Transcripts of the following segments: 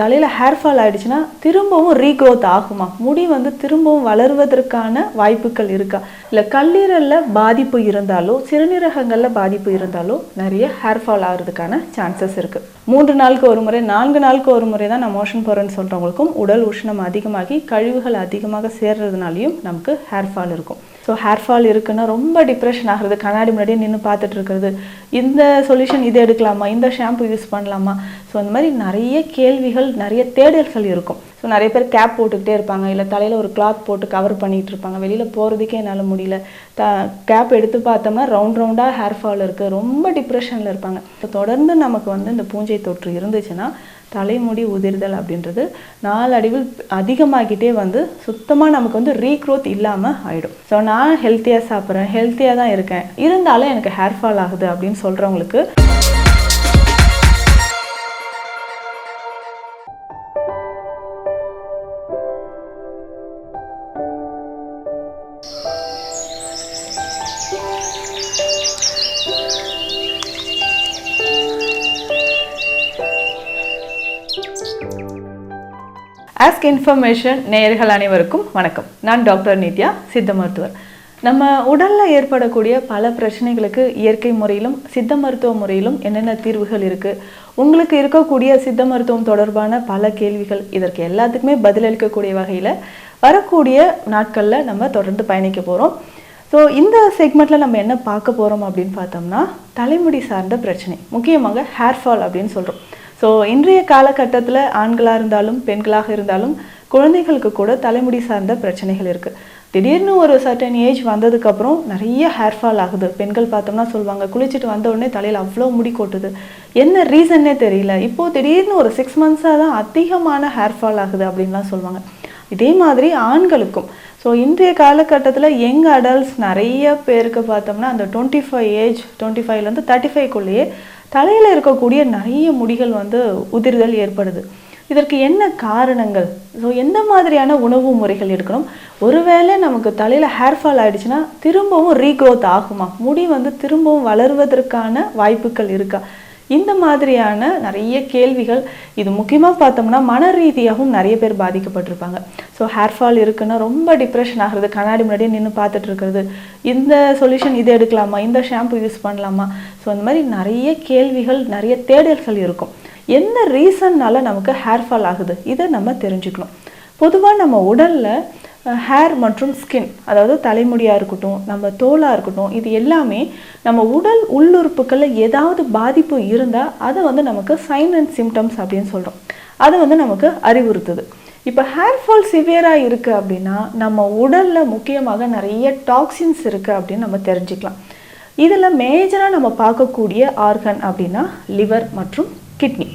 தலையில் hair fall ஆகிடுச்சுன்னா திரும்பவும் ரீக்ரோத் ஆகுமா? முடி வந்து திரும்பவும் வளருவதற்கான வாய்ப்புகள் இருக்கா? இல்லை கல்லீரலில் பாதிப்பு இருந்தாலோ சிறுநீரகங்களில் பாதிப்பு இருந்தாலோ நிறைய ஹேர் ஃபால் ஆகிறதுக்கான சான்சஸ் இருக்குது மூன்று நாளுக்கு ஒரு முறை நான்கு நாளுக்கு ஒரு முறை தான் நான் மோஷன் போகிறேன்னு சொல்கிறவங்களுக்கும் உடல் உஷ்ணம் அதிகமாகி கழிவுகள் அதிகமாக சேர்றதுனாலையும் நமக்கு ஹேர் ஃபால் இருக்கும். ஸோ ஹேர் ஃபால் இருக்குன்னா ரொம்ப டிப்ரெஷன் ஆகுறது கண்ணாடி முன்னாடியே நின்று பார்த்துட்டு இருக்கிறது. இந்த சொல்யூஷன் இது எடுக்கலாமா? இந்த ஷாம்பு யூஸ் பண்ணலாமா? ஸோ அந்த மாதிரி நிறைய கேள்விகள் நிறைய தேடல்கள் இருக்கும். ஸோ நிறைய பேர் கேப் போட்டுக்கிட்டே இருப்பாங்க இல்லை தலையில் ஒரு கிளாத் போட்டு கவர் பண்ணிகிட்டு இருப்பாங்க. வெளியில் போகிறதுக்கே என்னால் முடியல. த கேப் எடுத்து பார்த்தோம்னா ரவுண்ட் ரவுண்டாக ஹேர் ஃபால் இருக்குது ரொம்ப டிப்ரெஷனில் இருப்பாங்க. இப்போ தொடர்ந்து நமக்கு வந்து இந்த பூஞ்சை தொற்று இருந்துச்சுன்னா தலைமுடி உதிர்தல் அப்படின்றது நாளடைவில் அதிகமாகிட்டே வந்து சுத்தமாக நமக்கு வந்து ரீக்ரோத் இல்லாமல் ஆகிடும் ஸோ நான் ஹெல்த்தியாக சாப்பிட்றேன் ஹெல்த்தியாக தான் இருக்கேன். இருந்தாலும் எனக்கு ஹேர் ஃபால் ஆகுது அப்படின்னு சொல்கிறவங்களுக்கு ஆஸ்க் இன்ஃபர்மேஷன் நேயர்கள் அனைவருக்கும் வணக்கம். நான் டாக்டர் நித்யா சித்த மருத்துவர். நம்ம உடலில் ஏற்படக்கூடிய பல பிரச்சனைகளுக்கு இயற்கை முறையிலும் சித்த மருத்துவ முறையிலும் என்னென்ன தீர்வுகள் இருக்குது உங்களுக்கு இருக்கக்கூடிய சித்த மருத்துவம் தொடர்பான பல கேள்விகள் இதற்கு எல்லாத்துக்குமே பதிலளிக்கக்கூடிய வகையில் வரக்கூடிய நாட்களில் நம்ம தொடர்ந்து பயணிக்க போகிறோம் ஸோ இந்த செக்மெண்ட்டில் நம்ம என்ன பார்க்க போகிறோம் அப்படின்னு பார்த்தோம்னா தலைமுடி சார்ந்த பிரச்சனை முக்கியமாக ஹேர் ஃபால் அப்படின்னு சொல்கிறோம் ஸோ இன்றைய காலகட்டத்தில் ஆண்களாக இருந்தாலும் பெண்களாக இருந்தாலும் குழந்தைகளுக்கு கூட தலைமுடி சார்ந்த பிரச்சனைகள் இருக்குது திடீர்னு ஒரு சர்டன் ஏஜ் வந்ததுக்கப்புறம் நிறைய ஹேர் ஃபால் ஆகுது. பெண்கள் பார்த்தோம்னா சொல்லுவாங்க குளிச்சுட்டு வந்த உடனே தலையில் அவ்வளோ முடி கொட்டுது. என்ன ரீசன்னே தெரியல. இப்போது திடீர்னு ஒரு சிக்ஸ் மந்த்ஸாக தான் அதிகமான ஹேர் ஃபால் ஆகுது அப்படின்லாம் சொல்லுவாங்க. இதே மாதிரி ஆண்களுக்கும். ஸோ இன்றைய காலகட்டத்தில் யங் அடல்ட்ஸ் நிறைய பேருக்கு பார்த்தோம்னா அந்த டுவெண்ட்டி ஃபைவ் ஏஜ் டுவெண்ட்டி ஃபைவ்லேருந்து தேர்ட்டி ஃபைவ்க்குள்ளேயே தலையில் இருக்கக்கூடிய நிறைய முடிகள் வந்து உதிர்தல் ஏற்படுது. இதற்கு என்ன காரணங்கள்? ஸோ எந்த மாதிரியான உணவு முறைகள் எடுக்கணும்? ஒருவேளை நமக்கு தலையில் ஹேர் ஃபால் ஆயிடுச்சுன்னா திரும்பவும் ரீக்ரோத் ஆகுமா? முடி வந்து திரும்பவும் வளர்வதற்கான வாய்ப்புகள் இருக்கா? இந்த மாதிரியான நிறைய கேள்விகள் இது முக்கியமாக பார்த்தோம்னா மன ரீதியாகவும் நிறைய பேர் பாதிக்கப்பட்டிருப்பாங்க. ஸோ ஹேர் ஃபால் இருக்குன்னா ரொம்ப டிப்ரெஷன் ஆகுறது கண்ணாடி முன்னாடியே நின்று பார்த்துட்டு இருக்கிறது. இந்த சொல்யூஷன் இது எடுக்கலாமா? இந்த ஷாம்பு யூஸ் பண்ணலாமா? ஸோ அந்த மாதிரி நிறைய கேள்விகள் நிறைய தேடல்கள் இருக்கும். என்ன ரீசன்னால நமக்கு ஹேர் ஃபால் ஆகுது? இதை நம்ம தெரிஞ்சுக்கணும். பொதுவாக நம்ம உடலில் ஹேர் மற்றும் ஸ்கின் அதாவது தலைமுடியாக இருக்கட்டும் நம்ம தோலாக இருக்கட்டும் இது எல்லாமே நம்ம உடல் உள்ளுறுப்புகளில் ஏதாவது பாதிப்பு இருந்தால் அதை வந்து நமக்கு சைன் அண்ட் சிம்டம்ஸ் அப்படின்னு சொல்கிறோம் அது வந்து நமக்கு அறிவுறுத்துது. இப்போ ஹேர் ஃபால் சிவியராக இருக்குது அப்படின்னா நம்ம உடலில் முக்கியமாக நிறைய டாக்ஸின்ஸ் இருக்குது அப்படின்னு நம்ம தெரிஞ்சுக்கலாம். இதில் மேஜராக நம்ம பார்க்கக்கூடிய ஆர்கன் அப்படின்னா லிவர் மற்றும் கிட்னி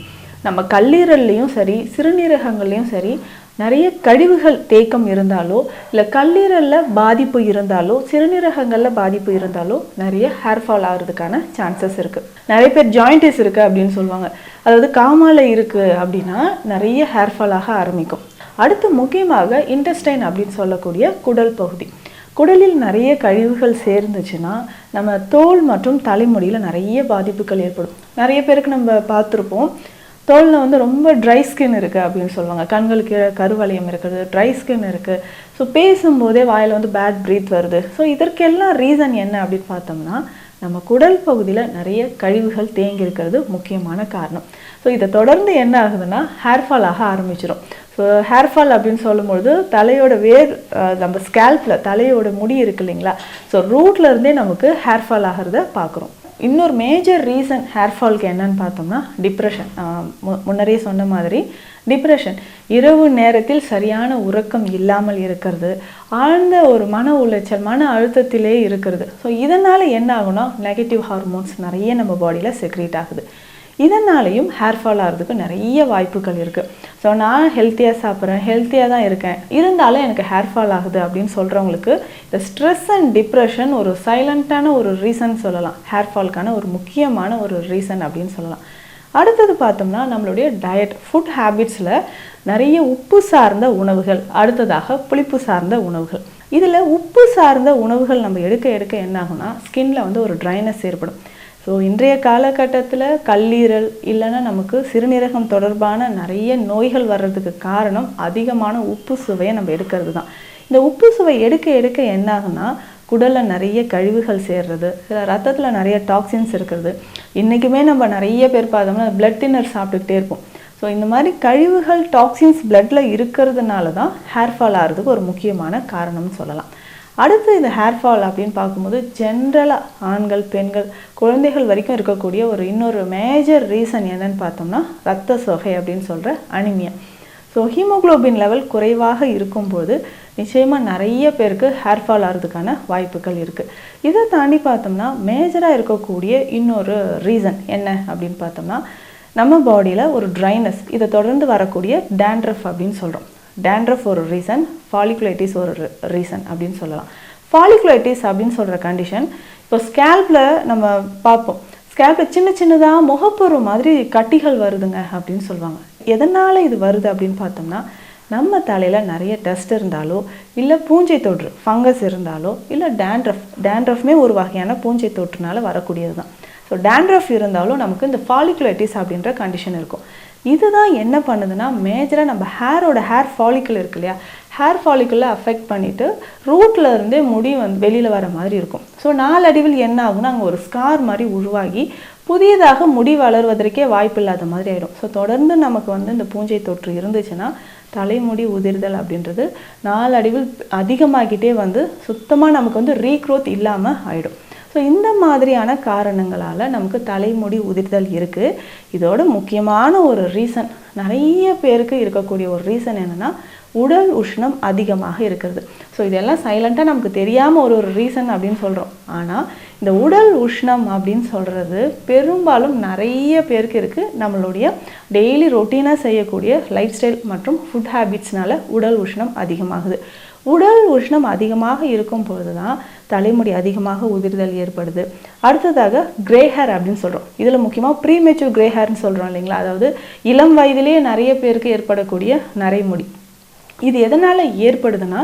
நம்ம கல்லீரல்லையும் சரி சிறுநீரகங்கள்லையும் சரி நிறைய கழிவுகள் தேக்கம் இருந்தாலோ இல்லை கல்லீரலில் பாதிப்பு இருந்தாலோ சிறுநீரகங்களில் பாதிப்பு இருந்தாலோ நிறைய ஹேர் ஃபால் ஆகிறதுக்கான சான்சஸ் இருக்குது நிறைய பேர் ஜாயிண்டிஸ் இருக்குது அப்படின்னு சொல்லுவாங்க. அதாவது காமால இருக்குது அப்படின்னா நிறைய ஹேர் ஃபால் ஆக ஆரம்பிக்கும். அடுத்து முக்கியமாக இன்டெஸ்டைன் அப்படின்னு சொல்லக்கூடிய குடல் பகுதி. குடலில் நிறைய கழிவுகள் சேர்ந்துச்சுன்னா நம்ம தோல் மற்றும் தலைமுடியில் நிறைய பாதிப்புகள் ஏற்படும். நிறைய பேருக்கு நம்ம பார்த்துருப்போம் தோலில் வந்து ரொம்ப ட்ரை ஸ்கின் இருக்குது அப்படின்னு சொல்லுவாங்க. கண்களுக்கு கருவளையம் இருக்குது ட்ரை ஸ்கின் இருக்குது ஸோ பேசும்போதே வாயில் வந்து பேட் ப்ரீத் வருது. ஸோ இதற்கெல்லாம் ரீசன் என்ன அப்படின்னு பார்த்தோம்னா நம்ம குடல் பகுதியில் நிறைய கழிவுகள் தேங்கி இருக்கிறது முக்கியமான காரணம். ஸோ இதை தொடர்ந்து என்ன ஆகுதுன்னா ஹேர் ஃபால் ஆக ஆரம்பிச்சிடும் ஸோ ஹேர் ஃபால் அப்படின்னு சொல்லும்பொழுது தலையோட வேர் நம்ம ஸ்கேல்பில் தலையோட முடி இருக்கு இல்லைங்களா? ஸோ ரூட்ல இருந்தே நமக்கு ஹேர் ஃபால் ஆகிறத பார்க்குறோம். இன்னொரு மேஜர் ரீசன் ஹேர் ஃபால்க்கு என்னன்னு பார்த்தோம்னா டிப்ரெஷன் முன்னரே சொன்ன மாதிரி டிப்ரெஷன் இரவு நேரத்தில் சரியான உறக்கம் இல்லாமல் இருக்கிறது ஆழ்ந்த ஒரு மன உளைச்சல் மன அழுத்தத்திலே இருக்கிறது. ஸோ இதனால் என்ன ஆகும்னா நெகட்டிவ் ஹார்மோன்ஸ் நிறைய நம்ம பாடியில் செக்ரேட் ஆகுது. இதனாலையும் ஹேர் ஃபால் ஆகிறதுக்கு நிறைய வாய்ப்புகள் இருக்குது ஸோ நான் ஹெல்த்தியாக சாப்பிட்றேன் ஹெல்த்தியாக தான் இருக்கேன். இருந்தாலும் எனக்கு ஹேர் ஃபால் ஆகுது அப்படின்னு சொல்கிறவங்களுக்கு இந்த ஸ்ட்ரெஸ் அண்ட் டிப்ரெஷன் ஒரு சைலண்ட்டான ஒரு ரீசன் சொல்லலாம். ஹேர் ஃபால்க்கான ஒரு முக்கியமான ஒரு ரீசன் அப்படின்னு சொல்லலாம். அடுத்தது பார்த்தோம்னா நம்மளுடைய டயட் ஃபுட் ஹேபிட்ஸில் நிறைய உப்பு சார்ந்த உணவுகள். அடுத்ததாக புளிப்பு சார்ந்த உணவுகள். இதில் உப்பு சார்ந்த உணவுகள் நம்ம எடுக்க எடுக்க என்ன ஆகும்னா ஸ்கின்ல வந்து ஒரு ட்ரைனஸ் ஏற்படும். ஸோ இன்றைய காலகட்டத்தில் கல்லீரல் இல்லைன்னா நமக்கு சிறுநீரகம் தொடர்பான நிறைய நோய்கள் வர்றதுக்கு காரணம் அதிகமான உப்பு சுவையை நம்ம எடுக்கிறது தான் இந்த உப்பு சுவை எடுக்க எடுக்க என்ன ஆகும்னா குடலில் நிறைய கழிவுகள் சேர்றது சில ரத்தத்தில் நிறைய டாக்ஸின்ஸ் இருக்கிறது. இன்றைக்குமே நம்ம நிறைய பேர் பார்த்தோம்னா பிளட் டின்னர் சாப்பிட்டுக்கிட்டே இருப்போம். ஸோ இந்த மாதிரி கழிவுகள் டாக்ஸின்ஸ் பிளட்டில் இருக்கிறதுனால தான் ஹேர் ஃபால் ஆகிறதுக்கு ஒரு முக்கியமான காரணம்னு சொல்லலாம். அடுத்து இந்த ஹேர் ஃபால் அப்படின்னு பார்க்கும்போது ஜென்ரலாக ஆண்கள் பெண்கள் குழந்தைகள் வரைக்கும் இருக்கக்கூடிய ஒரு இன்னொரு மேஜர் ரீசன் என்னன்னு பார்த்தோம்னா ரத்த சொகை அப்படின்னு சொல்கிற அனிமியா ஸோ ஹீமோகுளோபின் லெவல் குறைவாக இருக்கும்போது நிச்சயமாக நிறைய பேருக்கு ஹேர் ஃபால் ஆகிறதுக்கான வாய்ப்புகள் இருக்குது இதை தாண்டி பார்த்தோம்னா மேஜராக இருக்கக்கூடிய இன்னொரு ரீசன் என்ன அப்படின்னு பார்த்தோம்னா நம்ம பாடியில் ஒரு ட்ரைனஸ் இதை தொடர்ந்து வரக்கூடிய டேண்ட்ரஃப் அப்படின்னு சொல்கிறோம் டேண்ட்ரஃப் ஒரு ரீசன் ஃபாலிகுலைட்டிஸ் ஒரு ரீசன் அப்படின்னு சொல்லலாம். ஃபாலிகுலைட்டிஸ் அப்படின்னு சொல்கிற கண்டிஷன் இப்போ ஸ்கேல்பில் நம்ம பார்ப்போம். ஸ்கேல்பில் சின்ன சின்னதாக முகப்பொரு மாதிரி கட்டிகள் வருதுங்க அப்படின்னு சொல்லுவாங்க. எதனால் இது வருது அப்படின்னு பார்த்தோம்னா நம்ம தலையில் நிறைய டஸ்ட் இருந்தாலோ இல்லை பூஞ்சை தொற்று ஃபங்கஸ் இருந்தாலோ இல்லை டேண்ட்ரஃப் டேண்ட்ரஃப்மே ஒரு வகையான பூஞ்சை தொற்றுனால வரக்கூடியது தான் ஸோ டேண்ட்ரஃப் இருந்தாலும் நமக்கு இந்த ஃபாலிகுலைட்டிஸ் அப்படின்ற கண்டிஷன் இருக்கும். இதுதான் என்ன பண்ணுதுன்னா மேஜராக நம்ம ஹேரோட ஹேர் ஃபாலிக்கிள் இருக்கு இல்லையா? ஹேர் ஃபாலிக்கலில் அஃபெக்ட் பண்ணிவிட்டு ரூட்டில் இருந்தே முடி வந்து வெளியில் வர மாதிரி இருக்கும். ஸோ நாலடிவில் என்ன ஆகும்னா அங்கே ஒரு ஸ்கார் மாதிரி உருவாகி புதியதாக முடி வளர்வதற்கே வாய்ப்பு இல்லாத மாதிரி ஆயிடும். ஸோ தொடர்ந்து நமக்கு வந்து இந்த பூஞ்சை தொற்று இருந்துச்சுன்னா தலைமுடி உதிர்தல் அப்படின்றது நாலடிவில் அதிகமாகிட்டே வந்து சுத்தமாக நமக்கு வந்து ரீக்ரோத் இல்லாமல் ஆயிடும். ஸோ இந்த மாதிரியான காரணங்களால் நமக்கு தலைமுடி உதிர்தல் இருக்குது இதோட முக்கியமான ஒரு ரீசன் நிறைய பேருக்கு இருக்கக்கூடிய ஒரு ரீசன் என்னென்னா உடல் உஷ்ணம் அதிகமாக இருக்கிறது. ஸோ இதெல்லாம் சைலண்ட்டாக நமக்கு தெரியாமல் ஒரு ஒரு ரீசன் அப்படின்னு சொல்கிறோம் ஆனால் இந்த உடல் உஷ்ணம் அப்படின்னு சொல்கிறது பெரும்பாலும் நிறைய பேருக்கு இருக்குது நம்மளுடைய டெய்லி ரொட்டீனாக செய்யக்கூடிய லைஃப் ஸ்டைல் மற்றும் ஃபுட் ஹேபிட்ஸ்னால உடல் உஷ்ணம் அதிகமாகுது. உடல் உஷ்ணம் அதிகமாக இருக்கும் பொழுது தான் தலைமுடி அதிகமாக உதிர்தல் ஏற்படுது. அடுத்ததாக கிரே ஹேர் அப்படின்னு சொல்கிறோம் இதில் முக்கியமாக ப்ரீமெச்சூர் கிரே ஹேர்னு சொல்கிறோம் இல்லைங்களா? அதாவது இளம் வயதிலேயே நிறைய பேருக்கு ஏற்படக்கூடிய நரைமுடி. இது எதனால் ஏற்படுதுன்னா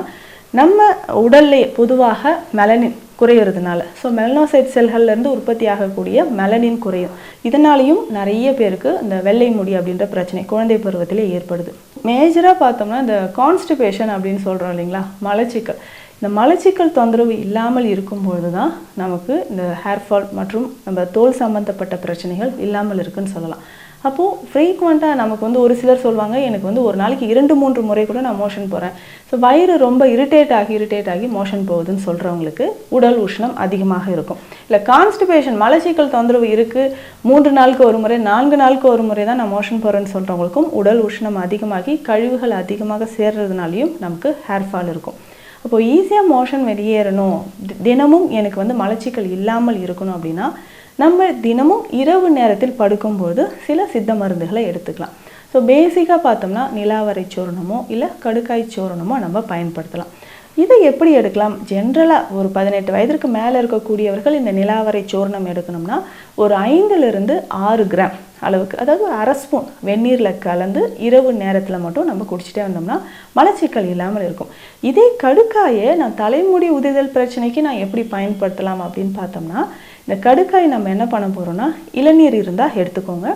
நம்ம உடல்லே பொதுவாக மெலனின் குறையிறதுனால. ஸோ மெலனோசைட் செல்கள்லேருந்து உற்பத்தி ஆகக்கூடிய மெலனின் குறையும். இதனாலையும் நிறைய பேருக்கு இந்த வெள்ளை முடி அப்படின்ற பிரச்சனை குழந்தை பருவத்திலே ஏற்படுது. மேஜராக பார்த்தோம்னா இந்த கான்ஸ்டிபேஷன் அப்படின்னு சொல்கிறோம் இல்லைங்களா? மலச்சிக்கல். இந்த மலச்சிக்கல் தொந்தரவு இல்லாமல் இருக்கும்பொழுது தான் நமக்கு இந்த ஹேர் ஃபால் மற்றும் நம்ம தோல் சம்மந்தப்பட்ட பிரச்சனைகள் இல்லாமல் இருக்குன்னு சொல்லலாம். அப்போது ஃப்ரீக்வெண்ட்டாக நமக்கு வந்து ஒரு சிலர் சொல்லுவாங்க எனக்கு வந்து ஒரு நாளைக்கு இரண்டு மூன்று முறை கூட நான் மோஷன் போகிறேன் ஸோ வயிறு ரொம்ப இரிட்டேட் ஆகி இரிட்டேட் ஆகி மோஷன் போகுதுன்னு சொல்கிறவங்களுக்கு உடல் உஷ்ணம் அதிகமாக இருக்கும். இல்லை கான்ஸ்டிபேஷன் மலச்சிக்கல் தொந்தரவு இருக்குது மூன்று நாளுக்கு ஒரு முறை நான்கு நாளுக்கு ஒரு முறை தான் நான் மோஷன் போகிறேன்னு சொல்கிறவங்களுக்கும் உடல் உஷ்ணம் அதிகமாகி கழிவுகள் அதிகமாக சேர்றதுனாலையும் நமக்கு ஹேர் ஃபால் இருக்கும். அப்போது ஈஸியாக மோஷன் வெளியேறணும். தினமும் எனக்கு வந்து மலச்சிக்கல் இல்லாமல் இருக்கணும் அப்படின்னா நம்ம தினமும் இரவு நேரத்தில் படுக்கும்போது சில சித்த மருந்துகளை எடுத்துக்கலாம். ஸோ பேசிக்காக பார்த்தோம்னா நிலாவரை சூரணமோ இல்லை கடுக்காய் சூரணமோ நம்ம பயன்படுத்தலாம். இதை எப்படி எடுக்கலாம்? ஜென்ரலாக ஒரு பதினெட்டு வயதிற்கு மேலே இருக்கக்கூடியவர்கள் இந்த நிலாவரை சூர்ணம் எடுக்கணும்னா ஒரு ஐந்துலேருந்து ஆறு கிராம் அளவுக்கு அதாவது ஒரு அரை ஸ்பூன் வெந்நீரில் கலந்து இரவு நேரத்தில் மட்டும் நம்ம குடிச்சிட்டே வந்தோம்னா மலச்சிக்கல் இல்லாமல் இருக்கும். இதே கடுக்காயை நான் தலைமுடி உதிர்தல் பிரச்சனைக்கு நான் எப்படி பயன்படுத்தலாம் அப்படின்னு பார்த்தோம்னா இந்த கடுக்காய் நம்ம என்ன பண்ண போகிறோம்னா இளநீர் இருந்தால் எடுத்துக்கோங்க.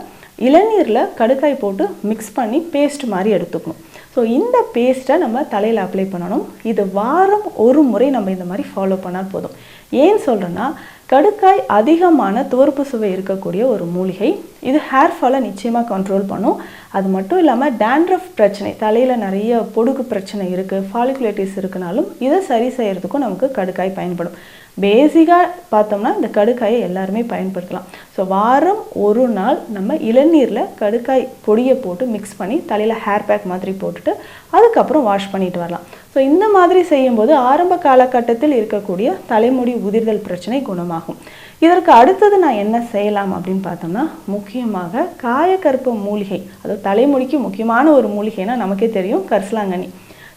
இளநீரில் கடுக்காய் போட்டு மிக்ஸ் பண்ணி பேஸ்ட் மாதிரி எடுத்துக்கணும். ஸோ இந்த பேஸ்ட்டை நம்ம தலையில் அப்ளை பண்ணணும். இது வாரம் ஒரு முறை நம்ம இந்த மாதிரி ஃபாலோ பண்ணால் போதும். ஏன் சொல்கிறேன்னா கடுக்காய் அதிகமான துவர்ப்பு சுவை இருக்கக்கூடிய ஒரு மூலிகை. இது ஹேர் ஃபாலை நிச்சயமாக கண்ட்ரோல் பண்ணும். அது மட்டும் இல்லாமல் டேண்ட்ரஃப் பிரச்சனை தலையில் நிறைய பொடுகு பிரச்சனை இருக்குது ஃபாலிகுலேட்டிஸ் இருக்குனாலும் இதை சரி செய்கிறதுக்கும் நமக்கு கடுக்காய் பயன்படும். பேசிக்காக பார்த்தோம்னா இந்த கடுக்காயை எல்லாருமே பயன்படுத்தலாம். ஸோ வாரம் ஒரு நாள் நம்ம இளநீரில் கடுக்காய் பொடியை போட்டு மிக்ஸ் பண்ணி தலையில் ஹேர் பேக் மாதிரி போட்டுட்டு அதுக்கப்புறம் வாஷ் பண்ணிட்டு வரலாம். ஸோ இந்த மாதிரி செய்யும்போது ஆரம்ப காலகட்டத்தில் இருக்கக்கூடிய தலைமுடி உதிர்தல் பிரச்சனை குணமாகும். இதற்கு அடுத்தது நான் என்ன செய்யலாம் அப்படின்னு பார்த்தோம்னா முக்கியமாக காயக்கருப்பு மூலிகை அதாவது தலைமுடிக்கு முக்கியமான ஒரு மூலிகைனா நமக்கே தெரியும் கரிசலாங்கண்ணி.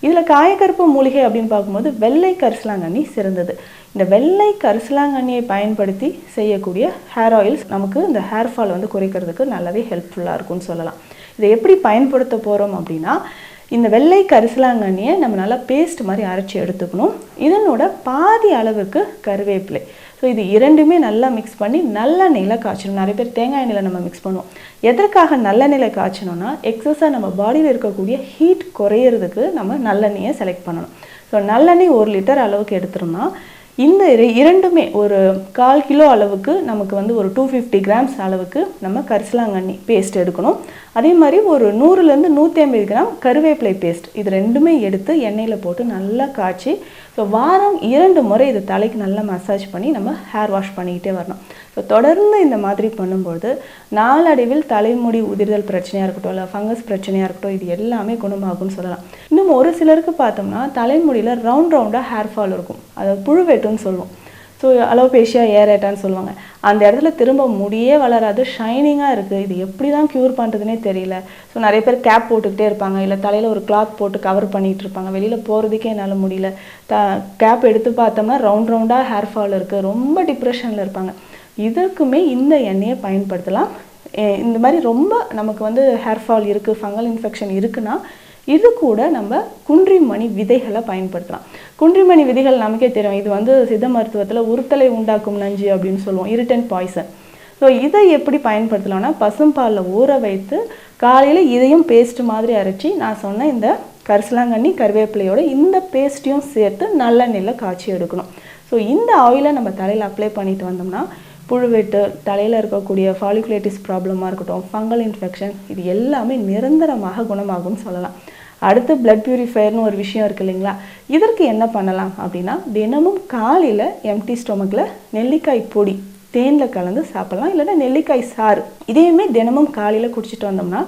இதில் காயக்கருப்பு மூலிகை அப்படின்னு பார்க்கும்போது வெள்ளை கரிசலாங்கண்ணி சிறந்தது. இந்த வெள்ளை கரிசலாங்கண்ணியை பயன்படுத்தி செய்யக்கூடிய ஹேர் ஆயில்ஸ் நமக்கு இந்த ஹேர் ஃபால் வந்து குறைக்கிறதுக்கு நல்லாவே ஹெல்ப்ஃபுல்லாக இருக்கும்னு சொல்லலாம். இதை எப்படி பயன்படுத்த போகிறோம் அப்படின்னா இந்த வெள்ளை கரிசலாங்கண்ணியை நம்ம நல்லா பேஸ்ட் மாதிரி அரைச்சி எடுத்துக்கணும். இதனோட பாதி அளவுக்கு கருவேப்பிலை. ஸோ இது இரண்டுமே நல்லா மிக்ஸ் பண்ணி நல்லெண்ணெயில் காய்ச்சணும் நிறைய பேர் தேங்காய் எண்ணெயில் நம்ம மிக்ஸ் பண்ணுவோம். எதற்காக நல்லெண்ணெயில் காய்ச்சணும்னா எக்ஸஸாக நம்ம பாடியில் இருக்கக்கூடிய ஹீட் குறையிறதுக்கு நம்ம நல்லெண்ணெயை செலக்ட் பண்ணணும். ஸோ நல்லெண்ணெய் ஒரு லிட்டர் அளவுக்கு எடுத்துட்டோம்னா இந்த இரண்டுமே ஒரு கால் கிலோ அளவுக்கு நமக்கு வந்து ஒரு டூ ஃபிஃப்டி கிராம்ஸ் அளவுக்கு நம்ம கரிசலாங்கண்ணி பேஸ்ட் எடுக்கணும். அதே மாதிரி ஒரு நூறுலேருந்து நூற்றி ஐம்பது கிராம் கருவேப்பிலை பேஸ்ட் இது ரெண்டுமே எடுத்து எண்ணெயில் போட்டு நல்லா காய்ச்சி ஸோ வாரம் இரண்டு முறை இது தலைக்கு நல்லா மசாஜ் பண்ணி நம்ம ஹேர் வாஷ் பண்ணிக்கிட்டே வரணும். ஸோ தொடர்ந்து இந்த மாதிரி பண்ணும்போது நாளடைவில் தலைமுடி உதிர்தல் பிரச்சனையாக இருக்கட்டும் இல்லை ஃபங்கஸ் பிரச்சனையாக இருக்கட்டும் இது எல்லாமே குணமாகும்னு சொல்லலாம். இன்னும் ஒரு சிலருக்கு பார்த்தோம்னா தலைமுடியில் ரவுண்ட் ரவுண்டாக ஹேர் ஃபால் இருக்கும். அதாவது புழுவெட்டுன்னு சொல்லுவோம். ஸோ அலோபேஷியா ஏரேட்டான்னு சொல்லுவாங்க. அந்த இடத்துல திரும்ப முடியே வளராது ஷைனிங்காக இருக்குது இது எப்படி தான் க்யூர் பண்ணுறதுனே தெரியல. ஸோ நிறைய பேர் கேப் போட்டுக்கிட்டே இருப்பாங்க. இல்லை தலையில் ஒரு கிளாத் போட்டு கவர் பண்ணிகிட்டு இருப்பாங்க. வெளியில் போகிறதுக்கே என்னால் முடியல. த கேப் எடுத்து பார்த்தோம்னா ரவுண்ட் ரவுண்டாக ஹேர் ஃபால் இருக்குது ரொம்ப டிப்ரெஷனில் இருப்பாங்க. இதற்குமே இந்த எண்ணெயை பயன்படுத்தலாம். இந்த மாதிரி ரொம்ப நமக்கு வந்து ஹேர் ஃபால் இருக்குது ஃபங்கல் இன்ஃபெக்ஷன் இருக்குன்னா இது கூட நம்ம குன்றிமணி விதைகளை பயன்படுத்தலாம். குன்றிமணி விதைகள் நமக்கே தெரியும். இது வந்து சித்த மருத்துவத்தில் உறுத்தலை உண்டாக்கும் நஞ்சு அப்படின்னு சொல்லுவோம். இரிட்டன் பாய்சன் ஸோ இதை எப்படி பயன்படுத்தலாம்னா பசும்பாலில் ஊற வைத்து காலையில் இதையும் பேஸ்ட் மாதிரி அரைச்சி நான் சொன்ன இந்த கரிசலாங்கண்ணி கருவேப்பிலையோட இந்த பேஸ்ட்டையும் சேர்த்து நல்லெண்ணெயில் காய்ச்சி எடுக்கணும். ஸோ இந்த ஆயிலை நம்ம தலையில் அப்ளை பண்ணிட்டு வந்தோம்னா புழுவெட்டு தலையில் இருக்கக்கூடிய ஃபாலிகுலேட்டிஸ் ப்ராப்ளமாக இருக்கட்டும் ஃபங்கல் இன்ஃபெக்ஷன் இது எல்லாமே நிரந்தரமாக குணமாகும்னு சொல்லலாம். அடுத்து பிளட் பியூரிஃபயர்னு ஒரு விஷயம் இருக்கு இல்லைங்களா? இதற்கு என்ன பண்ணலாம் அப்படின்னா தினமும் காலையில் எம்டி ஸ்டொமக்கில் நெல்லிக்காய் பொடி தேனில் கலந்து சாப்பிடலாம் இல்லைன்னா நெல்லிக்காய் சாறு. இதையுமே தினமும் காலையில் குடிச்சிட்டு வந்தோம்னா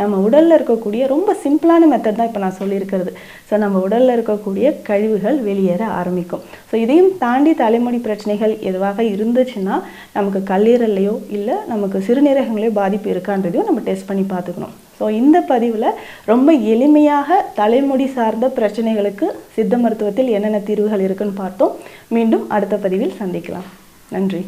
நம்ம உடலில் இருக்கக்கூடிய ரொம்ப சிம்பிளான மெத்தட் தான் இப்போ நான் சொல்லியிருக்கிறது. ஸோ நம்ம உடலில் இருக்கக்கூடிய கழிவுகள் வெளியேற ஆரம்பிக்கும். ஸோ இதையும் தாண்டி தலைமுடி பிரச்சனைகள் எதுவாக இருந்துச்சுன்னா நமக்கு கல்லீரல்லையோ இல்லை நமக்கு சிறுநீரகங்களையோ பாதிப்பு இருக்கான்றதையும் நம்ம டெஸ்ட் பண்ணி பார்த்துக்கணும். ஸோ இந்த பதிவில் ரொம்ப எளிமையாக தலைமுடி சார்ந்த பிரச்சனைகளுக்கு சித்த மருத்துவத்தில் என்னென்ன தீர்வுகள் இருக்குன்னு பார்த்தோம். மீண்டும் அடுத்த பதிவில் சந்திக்கலாம். நன்றி.